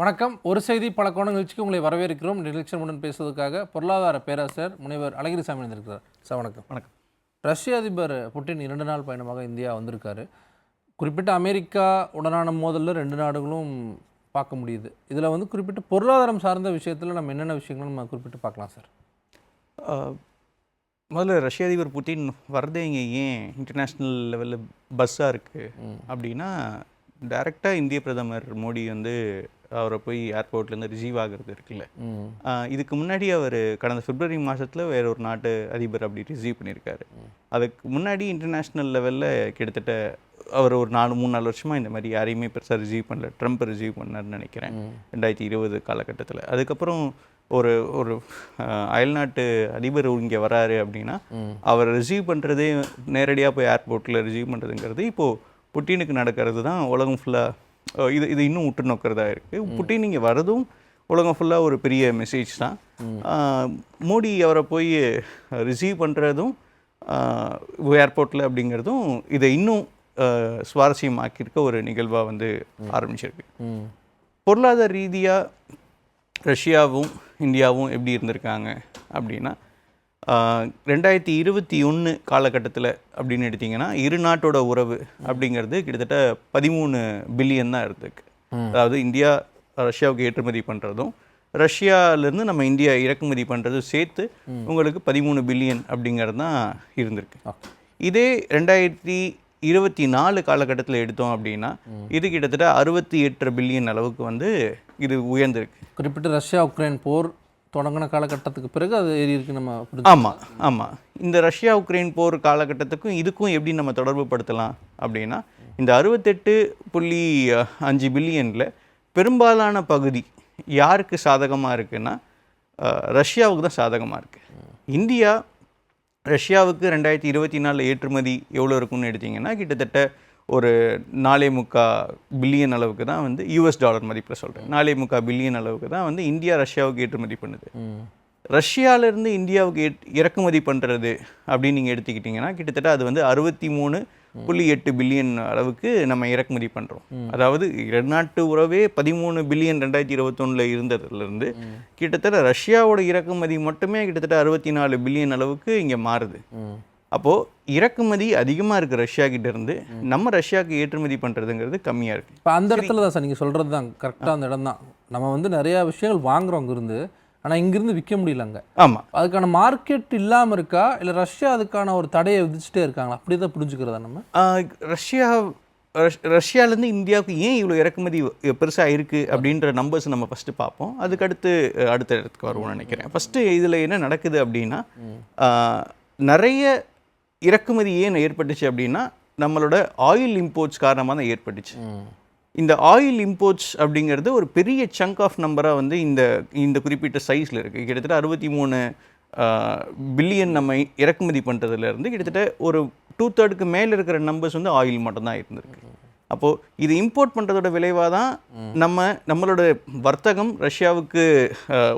வணக்கம். ஒரு செய்தி பல கோண நிகழ்ச்சிக்கு உங்களை வரவேற்கிறோம். நிகழ்ச்சியுடன் பேசுவதற்காக பொருளாதார பேராசிரியர் முனைவர் அழகிரிசாமி வந்திருக்கிறார். சார் வணக்கம். வணக்கம். ரஷ்ய அதிபர் புட்டின் இரண்டு நாள் பயணமாக இந்தியா வந்திருக்காரு. குறிப்பிட்ட அமெரிக்கா உடனான மோதலில் ரெண்டு நாடுகளும் பார்க்க முடியுது. இதில் வந்து குறிப்பிட்ட பொருளாதாரம் சார்ந்த விஷயத்தில் நம்ம என்னென்ன விஷயங்கள் நம்ம குறிப்பிட்டு பார்க்கலாம் சார்? முதல்ல ரஷ்ய அதிபர் புட்டின் வரதே இங்கே ஏன் இன்டர்நேஷ்னல் லெவலில் பஸ்ஸாக இருக்குது அப்படின்னா டைரெக்டாக இந்திய பிரதமர் மோடி வந்து அவரை போய் ஏர்போர்ட்லேருந்து ரிசீவ் ஆகிறது இருக்குல்ல. இதுக்கு முன்னாடி அவர் கடந்த பிப்ரவரி மாதத்தில் வேற ஒரு நாட்டு அதிபர் அப்படி ரிசீவ் பண்ணியிருக்காரு. அதுக்கு முன்னாடி இன்டர்நேஷ்னல் லெவலில் கிட்டத்தட்ட அவர் ஒரு நாலு மூணு நாலு வருஷமாக இந்த மாதிரி யாரையுமே பெருசாக ரிசீவ் பண்ணல. ட்ரம்ப் ரிசீவ் பண்ணார்னு நினைக்கிறேன். ரெண்டாயிரத்தி இருபது காலகட்டத்தில். அதுக்கப்புறம் ஒரு ஒரு அயல்நாட்டு அதிபர் இங்கே வராரு அப்படின்னா அவர் ரிசீவ் பண்ணுறதே நேரடியாக போய் ஏர்போர்ட்டில் ரிசீவ் பண்ணுறதுங்கிறது இப்போது புட்டினுக்கு நடக்கிறது தான் உலகம் ஃபுல்லாக இது இது இன்னும் உற்று நோக்கிறதா இருக்குது புட்டின் இங்கே வரதும் உலகம் ஃபுல்லாக ஒரு பெரிய மெசேஜ் தான். மோடி அவரை போய் ரிசீவ் பண்ணுறதும் ஏர்போர்ட்டில் அப்படிங்கிறதும் இதை இன்னும் சுவாரஸ்யமாக்கியிருக்க ஒரு நிகழ்வாக வந்து ஆரம்பிச்சிருக்கு. பொருளாதார ரீதியாக ரஷ்யாவும் இந்தியாவும் எப்படி இருந்திருக்காங்க அப்படின்னா ரெண்டாயிரத்தி இருபத்தி ஒன்று காலகட்டத்தில் அப்படின்னு எடுத்திங்கன்னா இரு நாட்டோட உறவு அப்படிங்கிறது கிட்டத்தட்ட பதிமூணு பில்லியன் தான் இருந்திருக்கு அதாவது இந்தியா ரஷ்யாவுக்கு ஏற்றுமதி பண்ணுறதும் ரஷ்யாவிலேருந்து நம்ம இந்தியா இறக்குமதி பண்ணுறதும் சேர்த்து உங்களுக்கு பதிமூணு பில்லியன் அப்படிங்கிறது தான் இருந்திருக்கு. இதே ரெண்டாயிரத்தி இருபத்தி நாலு காலகட்டத்தில் எடுத்தோம் அப்படின்னா இது கிட்டத்தட்ட அறுபத்தி எட்டு பில்லியன் அளவுக்கு வந்து இது உயர்ந்திருக்கு. குறிப்பிட்ட ரஷ்யா உக்ரைன் போர் தொடங்கின காலகட்டத்துக்கு பிறகு அது ஏறி இருக்கு நம்ம ஆமாம் ஆமாம் இந்த ரஷ்யா உக்ரைன் போர் காலகட்டத்துக்கும் இதுக்கும் எப்படி நம்ம தொடர்பு படுத்தலாம் அப்படின்னா இந்த அறுபத்தெட்டு புள்ளி அஞ்சு பில்லியனில் பெரும்பாலான பகுதி யாருக்கு சாதகமாக இருக்குன்னா ரஷ்யாவுக்கு தான் சாதகமாக இருக்குது இந்தியா ரஷ்யாவுக்கு ரெண்டாயிரத்தி இருபத்தி நாலில் ஏற்றுமதி எவ்வளோ இருக்கும்னு எடுத்தீங்கன்னா கிட்டத்தட்ட ஒரு நாலே முக்கா பில்லியன் அளவுக்கு தான் வந்து யூஎஸ் டாலர் மதிப்பில் சொல்கிறேன் நாலே முக்கா பில்லியன் அளவுக்கு தான் வந்து இந்தியா ரஷ்யாவுக்கு ஏற்றுமதி பண்ணுது. ரஷ்யாவிலேருந்து இந்தியாவுக்கு இறக்குமதி பண்ணுறது அப்படின்னு நீங்கள் எடுத்துக்கிட்டிங்கன்னா கிட்டத்தட்ட அது வந்து அறுபத்தி மூணு புள்ளி எட்டு பில்லியன் அளவுக்கு நம்ம இறக்குமதி பண்ணுறோம் அதாவது இரு நாட்டு உறவே பதிமூணு பில்லியன் ரெண்டாயிரத்தி இருபத்தொன்னில் இருந்ததுலேருந்து கிட்டத்தட்ட ரஷ்யாவோட இறக்குமதி மட்டுமே கிட்டத்தட்ட அறுபத்தி நாலு பில்லியன் அளவுக்கு இங்கே மாறுது. அப்போது இறக்குமதி அதிகமாக இருக்குது ரஷ்யா கிட்ட இருந்து நம்ம ரஷ்யாவுக்கு ஏற்றுமதி பண்ணுறதுங்கிறது கம்மியாக இருக்குது இப்போ அந்த இடத்துல தான் சார் நீங்கள் சொல்கிறது தான். கரெக்டாக அந்த இடம் தான். நம்ம வந்து நிறையா விஷயங்கள் வாங்குறோம் அங்கேருந்து ஆனால் இங்கிருந்து விற்க முடியல அங்கே. ஆமாம் அதுக்கான மார்க்கெட் இல்லாமல் இருக்கா? இல்லை ரஷ்யா அதுக்கான ஒரு தடையை விதிச்சுட்டே இருக்காங்களா? அப்படி தான் புரிஞ்சுக்கிறதா நம்ம? ரஷ்யா ரஷ்- ரஷ்யாலேருந்து இந்தியாவுக்கு ஏன் இவ்வளோ இறக்குமதி பெருசாக இருக்குது அப்படின்ற நம்பர்ஸ் நம்ம ஃபஸ்ட்டு பார்ப்போம். அதுக்கடுத்து அடுத்த இடத்துக்கு வருவோம்னு நினைக்கிறேன். ஃபஸ்ட்டு இதில் என்ன நடக்குது அப்படின்னா நிறைய இறக்குமதி ஏன் ஏற்பட்டுச்சு அப்படின்னா நம்மளோட ஆயில் இம்போர்ட்ஸ் காரணமாக தான் ஏற்பட்டுச்சு. இந்த ஆயில் இம்போர்ட்ஸ் அப்படிங்கிறது ஒரு பெரிய சங்க் ஆஃப் நம்பராக வந்து இந்த இந்த குறிப்பிட்ட சைஸில் இருக்குது கிட்டத்தட்ட அறுபத்தி மூணு பில்லியன் நம்ம இறக்குமதி பண்ணுறதுலேருந்து கிட்டத்தட்ட ஒரு டூ தேர்டுக்கு மேலே இருக்கிற நம்பர்ஸ் வந்து ஆயில் மட்டும்தான் இருந்திருக்கு. அப்போது இது இம்போர்ட் பண்ணுறதோட விளைவாக தான் நம்ம நம்மளோட வர்த்தகம் ரஷ்யாவுக்கு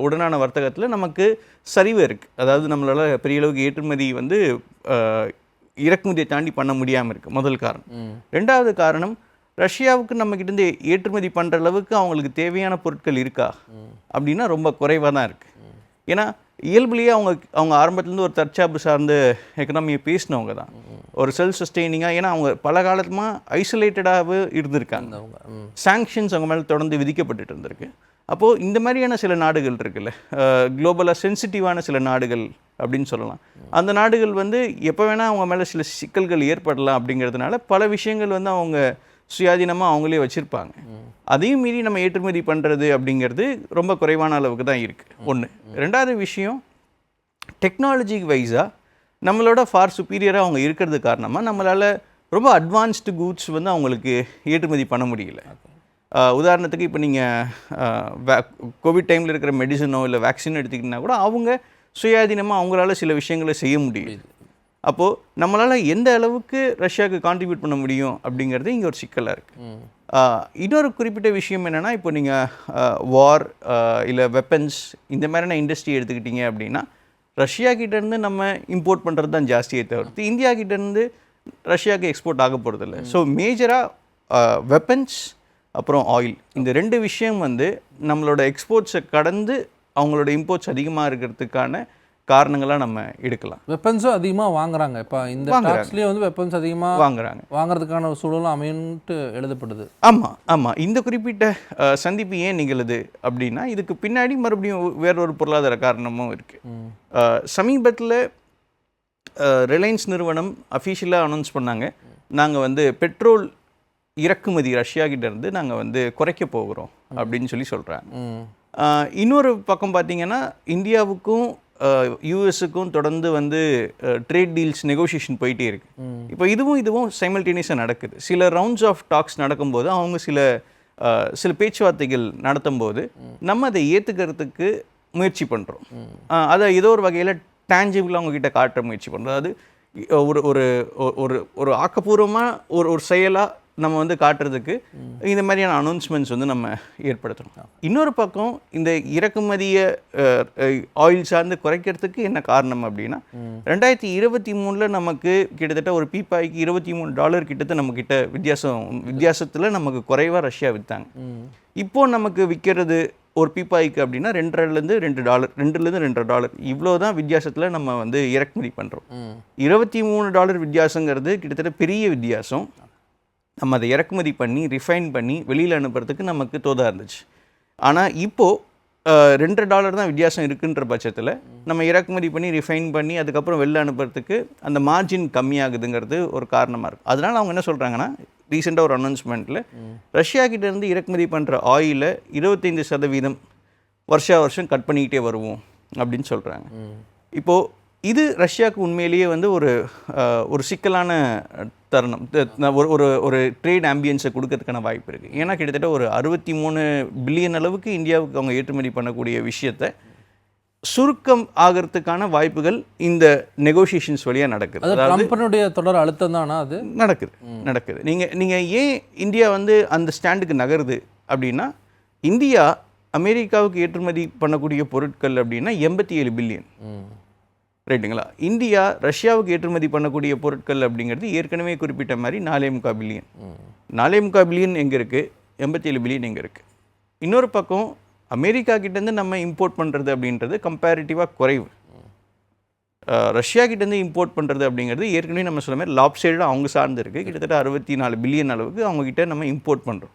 உடனான வர்த்தகத்தில் நமக்கு சரிவு இருக்குது அதாவது நம்மளால் பெரிய அளவுக்கு ஏற்றுமதி வந்து இறக்குமதியை தாண்டி பண்ண முடியாமல் இருக்குது முதல் காரணம். ரெண்டாவது காரணம் ரஷ்யாவுக்கு நம்மக்கிட்டேருந்து ஏற்றுமதி பண்ணுற அளவுக்கு அவங்களுக்கு தேவையான பொருட்கள் இருக்கா? அப்படின்னா ரொம்ப குறைவாக தான் இருக்குது ஏன்னா இயல்புலேயே அவங்க அவங்க ஆரம்பத்துலேருந்து ஒரு தற்சார்பு சார்ந்த எக்கனாமியை பேசினவங்க தான். ஒரு செல்ஃப் சஸ்டெய்னிங்காக ஏன்னா அவங்க பல காலமாக ஐசோலேட்டடாகவே இருந்திருக்காங்க. அவங்க சாங்ஷன்ஸ் அவங்க மேலே தொடர்ந்து விதிக்கப்பட்டுட்டு இருந்திருக்கு. அப்போது இந்த மாதிரியான சில நாடுகள் இருக்குல்ல குளோபலாக சென்சிட்டிவான சில நாடுகள் அப்படின்னு சொல்லலாம். அந்த நாடுகள் வந்து எப்போ வேணால் அவங்க மேலே சில சிக்கல்கள் ஏற்படலாம் அப்படிங்கிறதுனால பல விஷயங்கள் வந்து அவங்க சுயாதீனமாக அவங்களே வச்சுருப்பாங்க. அதையும் மீறி நம்ம ஏற்றுமதி பண்ணுறது அப்படிங்கிறது ரொம்ப குறைவான அளவுக்கு தான் இருக்குது ஒன்று ரெண்டாவது விஷயம் டெக்னாலஜி வைஸாக நம்மளோட ஃபார் சுப்பீரியராக அவங்க இருக்கிறது காரணமாக நம்மளால் ரொம்ப அட்வான்ஸ்டு கூட்ஸ் வந்து அவங்களுக்கு ஏற்றுமதி பண்ண முடியல. உதாரணத்துக்கு இப்போ நீங்கள் வே கோவிட் டைமில் இருக்கிற மெடிசனோ இல்லை வேக்சினோ எடுத்துக்கிட்டிங்கன்னா கூட அவங்க சுயாதீனமாக அவங்களால சில விஷயங்களை செய்ய முடியுது. அப்போது நம்மளால் எந்த அளவுக்கு ரஷ்யாவுக்கு கான்ட்ரிபியூட் பண்ண முடியும் அப்படிங்கிறது இங்கே ஒரு சிக்கலாக இருக்குது இன்னொரு குறிப்பிட்ட விஷயம் என்னென்னா இப்போ நீங்கள் வார் இல்லை வெப்பன்ஸ் இந்த மாதிரியான இண்டஸ்ட்ரி எடுத்துக்கிட்டீங்க அப்படின்னா ரஷ்யா கிட்டேருந்து நம்ம இம்போர்ட் பண்ணுறது தான் ஜாஸ்தியே தவிர்த்து இந்தியா கிட்டேருந்து ரஷ்யாவுக்கு எக்ஸ்போர்ட் ஆக போகிறதில்ல ஸோ மேஜராக வெப்பன்ஸ் அப்புறம் ஆயில் இந்த ரெண்டு விஷயம் வந்து நம்மளோட எக்ஸ்போர்ட்ஸை கடந்து அவங்களோட இம்போர்ட்ஸ் அதிகமாக இருக்கிறதுக்கான காரணங்களாக நம்ம எடுக்கலாம். வெப்பன்ஸும் அதிகமாக வாங்குறாங்க. இப்போ இந்த. டாக்ஸ்லேயே வந்து வெப்பன்ஸ் அதிகமாக வாங்குறாங்க. வாங்குறதுக்கான சூழலும் அமையுன்ட்டு எழுதப்படுது. ஆமாம் ஆமாம் இந்த குறிப்பிட்ட சந்திப்பு ஏன் நிகழுது அப்படின்னா இதுக்கு பின்னாடி மறுபடியும் வேற ஒரு பொருளாதார காரணமும் இருக்குது சமீபத்தில் ரிலையன்ஸ் நிறுவனம் அஃபீஷியலாக அனௌன்ஸ் பண்ணாங்க. நாங்கள் வந்து பெட்ரோல் இறக்குமதி ரஷ்யா கிட்ட இருந்து நாங்கள் வந்து குறைக்க போகிறோம் அப்படின்னு சொல்லி சொல்கிறாங்க இன்னொரு பக்கம் பார்த்தீங்கன்னா இந்தியாவுக்கும் யூஎஸுக்கும் தொடர்ந்து வந்து ட்ரேட் டீல்ஸ் நெகோஷியேஷன் போயிட்டே இருக்கு. இப்போ இதுவும் இதுவும் சைமல்டேனியஸாக நடக்குது. சில ரவுண்ட்ஸ் ஆஃப் டாக்ஸ் நடக்கும்போது அவங்க சில சில பேச்சுவார்த்தைகள் நடத்தும்போது நம்ம அதை ஏற்றுக்கிறதுக்கு முயற்சி பண்ணுறோம் அதை ஏதோ ஒரு வகையில் டேஞ்சிபிளாக அவங்க கிட்ட காட்ட முயற்சி பண்ணுறோம் அது ஒரு ஒரு ஒரு ஒரு ஆக்கப்பூர்வமாக ஒரு ஒரு செயலாக நம்ம வந்து காட்டுறதுக்கு இந்த மாதிரியான அனௌன்ஸ்மெண்ட்ஸ் வந்து நம்ம ஏற்படுத்தணும். இன்னொரு பக்கம் இந்த இறக்குமதியை ஆயில் சார்ந்து குறைக்கிறதுக்கு என்ன காரணம் அப்படின்னா ரெண்டாயிரத்தி இருபத்தி மூணில் நமக்கு கிட்டத்தட்ட ஒரு பீப்பாய்க்கு இருபத்தி மூணு டாலர் கிட்டத்தட்ட நம்ம கிட்ட வித்தியாசம் வித்தியாசத்தில் நமக்கு குறைவாக ரஷ்யா விற்றாங்க இப்போ நமக்கு விற்கிறது ஒரு பீப்பாய்க்கு அப்படின்னா ரெண்டரைலேருந்து ரெண்டு டாலர் ரெண்டுலேருந்து ரெண்டரை டாலர் இவ்வளோ தான் வித்தியாசத்தில் நம்ம வந்து இறக்குமதி பண்ணுறோம் இருபத்தி மூணு டாலர் வித்தியாசங்கிறது கிட்டத்தட்ட பெரிய வித்தியாசம். நம்ம அதை இறக்குமதி பண்ணி ரிஃபைன் பண்ணி வெளியில் அனுப்புறதுக்கு நமக்கு தோதா இருந்துச்சு. ஆனால் இப்போது ரெண்டு டாலர் தான் வித்தியாசம் இருக்குன்ற பட்சத்தில் நம்ம இறக்குமதி பண்ணி ரிஃபைன் பண்ணி அதுக்கப்புறம் வெளில அனுப்புறதுக்கு அந்த மார்ஜின் கம்மியாகுதுங்கிறது ஒரு காரணமாக இருக்குது அதனால் அவங்க என்ன சொல்கிறாங்கன்னா ரீசெண்டாக ஒரு அனௌன்ஸ்மெண்ட்டில் ரஷ்யா கிட்ட இருந்து இறக்குமதி பண்ணுற ஆயிலை இருபத்தைந்து சதவீதம் வருஷா வருஷம் கட் பண்ணிக்கிட்டே வருவோம் அப்படின்னு சொல்கிறாங்க இப்போது இது ரஷ்யாவுக்கு உண்மையிலேயே வந்து ஒரு ஒரு சிக்கலான தருணம். ஒரு ஒரு ஒரு ட்ரேட் ஆம்பியன்ஸை கொடுக்கறதுக்கான வாய்ப்பு இருக்குது ஏன்னா கிட்டத்தட்ட ஒரு அறுபத்தி மூணு பில்லியன் அளவுக்கு இந்தியாவுக்கு அவங்க ஏற்றுமதி பண்ணக்கூடிய விஷயத்தை சுருக்கம் ஆகிறதுக்கான வாய்ப்புகள் இந்த நெகோசியேஷன்ஸ் வழியாக நடக்குது. அது ட்ரம்ப்பினுடைய தொடர் அழுத்தம் தானா அது? நடக்குது நடக்குது. நீங்கள் நீங்கள் ஏன் இந்தியா வந்து அந்த ஸ்டாண்டுக்கு நகருது அப்படின்னா இந்தியா அமெரிக்காவுக்கு ஏற்றுமதி பண்ணக்கூடிய பொருட்கள் அப்படின்னா எண்பத்தி ஏழு பில்லியன். ரைட்டுங்களா இந்தியா ரஷ்யாவுக்கு ஏற்றுமதி பண்ணக்கூடிய பொருட்கள் அப்படிங்கிறது ஏற்கனவே குறிப்பிட்ட மாதிரி நாலே முக்கா பில்லியன். நாலே முக்கா பில்லியன் எங்கே இருக்குது எண்பத்தி ஏழு பில்லியன் எங்கே இருக்குது இன்னொரு பக்கம் அமெரிக்கா கிட்டேருந்து நம்ம இம்போர்ட் பண்ணுறது அப்படின்றது கம்பேரிட்டிவாக குறைவு. ரஷ்யா கிட்டேருந்து இம்போர்ட் பண்ணுறது அப்படிங்கிறது ஏற்கனவே நம்ம சொன்ன மாதிரி லாப் சைடு அவங்க சார்ந்து இருக்குது கிட்டத்தட்ட அறுபத்தி நாலு பில்லியன் அளவுக்கு அவங்கக்கிட்ட நம்ம இம்போர்ட் பண்ணுறோம்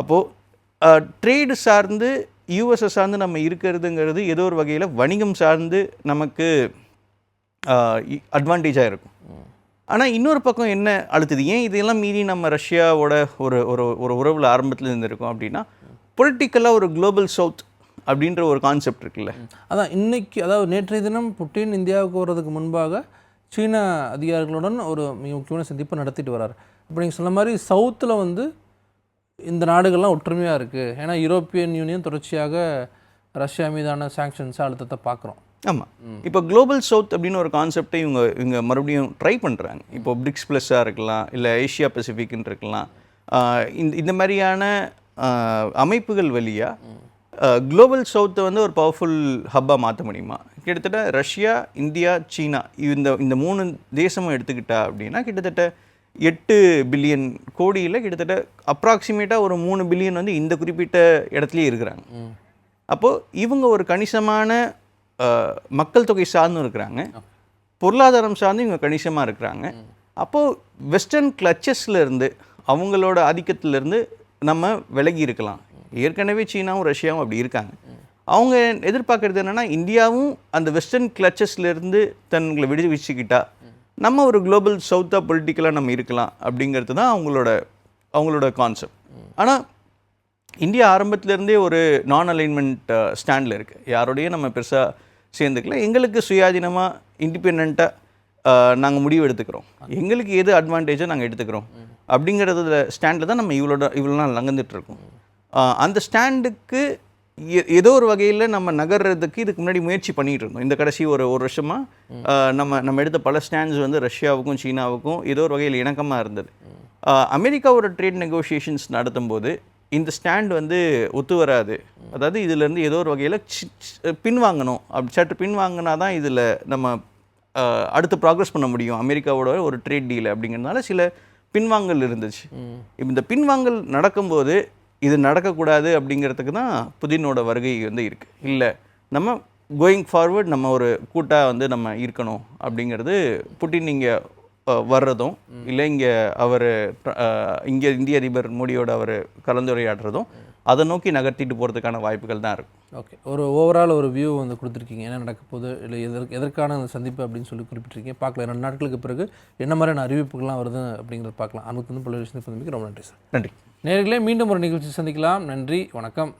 அப்போது ட்ரேடு சார்ந்து யூஎஸ்எ சார்ந்து நம்ம இருக்கிறதுங்கிறது ஏதோ ஒரு வகையில் வணிகம் சார்ந்து நமக்கு அட்வான்டேஜாக இருக்கும். ஆனால் இன்னொரு பக்கம் என்ன அழுத்துது? ஏன் இதையெல்லாம் மீறி நம்ம ரஷ்யாவோட ஒரு ஒரு ஒரு உறவில் ஆரம்பத்தில் இருந்திருக்கோம் அப்படின்னா பொலிட்டிக்கலாக ஒரு குளோபல் சவுத் அப்படின்ற ஒரு கான்செப்ட் இருக்குல்ல. அதான் இன்றைக்கி அதாவது நேற்றைய தினம் புட்டின் இந்தியாவுக்கு வர்றதுக்கு முன்பாக சீன அதிகாரிகளுடன் ஒரு மிக முக்கியமான சந்திப்பு நடத்திட்டு வரார். இப்போ நீங்கள் சொன்ன மாதிரி சவுத்தில் வந்து இந்த நாடுகள்லாம் ஒற்றுமையாக இருக்குது ஏன்னா யூரோப்பியன் யூனியன் தொடர்ச்சியாக ரஷ்யா மீதான சாங்ஷன்ஸ் அழுத்தத்தை பார்க்குறோம். ஆமாம் இப்போ குளோபல் சவுத் அப்படின்னு ஒரு கான்செப்டை இவங்க இவங்க மறுபடியும் ட்ரை பண்ணுறாங்க இப்போ பிரிக்ஸ் ப்ளஸ்ஸாக இருக்கலாம் இல்லை ஏஷியா பசிபிக்னு இருக்கலாம். இந்த இந்த மாதிரியான அமைப்புகள் வழியாக குளோபல் சவுத்தை வந்து ஒரு பவர்ஃபுல் ஹப்பாக மாற்ற முடியுமா? கிட்டத்தட்ட ரஷ்யா இந்தியா சீனா இந்த இந்த மூணு தேசமும் எடுத்துக்கிட்டா அப்படின்னா கிட்டத்தட்ட எட்டு பில்லியன் கோடியில் கிட்டத்தட்ட அப்ராக்சிமேட்டாக ஒரு மூணு பில்லியன் வந்து இந்த குறிப்பிட்ட இடத்துலயே இருக்கிறாங்க. அப்போது இவங்க ஒரு கணிசமான மக்கள் தொகை சார்ந்தும் இருக்கிறாங்க. பொருளாதாரம் சார்ந்து இவங்க கணிசமாக இருக்கிறாங்க. அப்போது வெஸ்டர்ன் கிளச்சஸ்ல இருந்து அவங்களோட ஆதிக்கத்துல இருந்து நம்ம விலகி இருக்கலாம். ஏற்கனவே சீனாவும் ரஷ்யாவும் அப்படி இருக்காங்க. அவங்க எதிர்பார்க்கறது என்னன்னா இந்தியாவும் அந்த வெஸ்டர்ன் கிளச்சஸ்ல இருந்து தங்களை விடுவிச்சுக்கிட்டா நம்ம ஒரு குளோபல் சவுத்தாக பொலிட்டிக்கலாக நம்ம இருக்கலாம் அப்படிங்கிறது தான் அவங்களோட அவங்களோட கான்செப்ட். ஆனால் இந்தியா ஆரம்பத்திலேருந்தே ஒரு நான் அலைன்மெண்ட் ஸ்டாண்டில் இருக்குது யாரோடையும் நம்ம பெருசாக சேர்ந்துக்கல. எங்களுக்கு சுயாதீனமாக இண்டிபெண்ட்டாக நாங்கள் முடிவு எடுத்துக்கிறோம். எங்களுக்கு எது அட்வான்டேஜோ நாங்கள் எடுத்துக்கிறோம். அப்படிங்கிறதுல ஸ்டாண்டில் தான் நம்ம இவ்வளோ இவ்வளோ நாள் நகர்ந்துட்டுருக்கோம். அந்த ஸ்டாண்டுக்கு எ- ஏதோ ஒரு வகையில் நம்ம நகர்றதுக்கு இதுக்கு முன்னாடி முயற்சி பண்ணிகிட்டு இருந்தோம் இந்த கடைசி ஒரு ஒரு வருஷமாக நம்ம நம்ம எடுத்த பல ஸ்டாண்ட்ஸ் வந்து ரஷ்யாவுக்கும் சீனாவுக்கும் ஏதோ ஒரு வகையில் இணக்கமாக இருந்தது. அமெரிக்காவோட ட்ரேட் நெகோஷியேஷன்ஸ் நடத்தும்போது இந்த ஸ்டாண்ட் வந்து ஒத்து வராது. அதாவது இதுலேருந்து ஏதோ ஒரு வகையில் பின்வாங்கணும் அப்படி சற்று பின்வாங்கினா தான் இதில் நம்ம அடுத்து ப்ராக்ரஸ் பண்ண முடியும். அமெரிக்காவோட ஒரு ட்ரேட் டீல் அப்படிங்கிறதுனால சில பின்வாங்கல் இருந்துச்சு. இப்போ இந்த பின்வாங்கல் நடக்கும்போது இது நடக்கக்கூடாது அப்படிங்கிறதுக்கு தான் புதினோட வருகை வந்து இருக்குது இல்லை நம்ம கோயிங் ஃபார்வர்ட் நம்ம ஒரு கூட்டாக வந்து நம்ம இருக்கணும் அப்படிங்கிறது புட்டின் இங்கே வர்றதும் இல்லை இங்கே அவர் இங்கே இந்திய அதிபர் மோடியோட அவர் கலந்துரையாடுறதும் அதை நோக்கி நகர்த்திட்டு போகிறதுக்கான வாய்ப்புகள் தான் இருக்கும் ஓகே. ஒரு ஓவரால் ஒரு வியூ வந்து கொடுத்துருக்கீங்க. என்ன நடக்க போகுது? இல்லை எதற்கு எதற்கான அந்த சந்திப்பு அப்படின்னு சொல்லி குறிப்பிட்டிருக்கீங்க. பார்க்கலாம். ரெண்டு நாட்களுக்கு பிறகு என்ன மாதிரியான அறிவிப்புகள்லாம் வருது அப்படிங்கிறத பார்க்கலாம். அனுபவத்து வந்து பல விஷயத்தை ரொம்ப நன்றி சார். நன்றி. நேர்களே மீண்டும் ஒரு நிகழ்ச்சி சந்திக்கலாம். நன்றி. வணக்கம்.